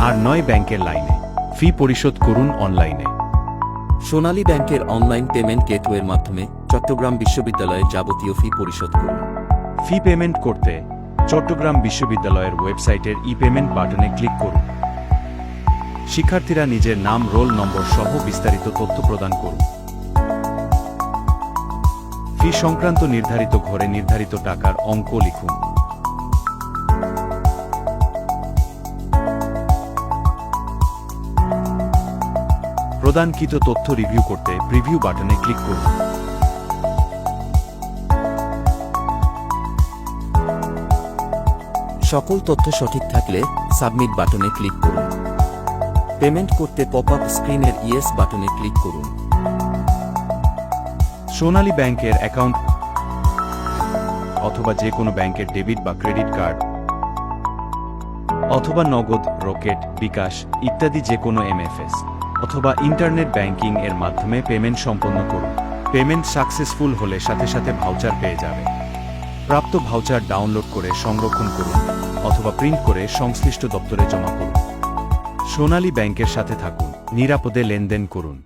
আর নয় ব্যাংকের লাইনে। ফি পরিশোধ করুন অনলাইনে। সোনালী ব্যাংকের অনলাইন পেমেন্ট গেটওয়ের মাধ্যমে চট্টগ্রাম বিশ্ববিদ্যালয়ের যাবতীয় ফি পরিশোধ করুন। ফি পেমেন্ট করতে চট্টগ্রাম বিশ্ববিদ্যালয়ের ওয়েবসাইটের ই পেমেন্ট বাটনে ক্লিক করুন। শিক্ষার্থীরা নিজের নাম রোল নম্বর সহ বিস্তারিত তথ্য প্রদান করুন। ফি সংক্রান্ত নির্ধারিত ঘরে নির্ধারিত টাকার অঙ্ক লিখুন। প্রদানকৃত তথ্য রিভিউ করতে প্রিভিউ বাটনে ক্লিক করুন। সকল তথ্য সঠিক থাকলে সাবমিট বাটনে ক্লিক করুন। পেমেন্ট করতে পপ আপ স্ক্রিনের ইয়েস বাটনে ক্লিক করুন। সোনালী ব্যাংকের অ্যাকাউন্ট অথবা যে কোনো ব্যাংকের ডেবিট বা ক্রেডিট কার্ড অথবা নগদ রকেট বিকাশ ইত্যাদি যে কোনো এমএফএস অথবা ইন্টারনেট ব্যাংকিং এর মাধ্যমে পেমেন্ট সম্পন্ন করুন। পেমেন্ট সাকসেসফুল হলে সাথে সাথে ভাউচার পেয়ে যাবে। প্রাপ্ত ভাউচার ডাউনলোড করে সংরক্ষণ করুন অথবা প্রিন্ট করে সংশ্লিষ্ট দপ্তরে জমা করুন। সোনালী ব্যাংকের সাথে থাকুন, নিরাপদে লেনদেন করুন।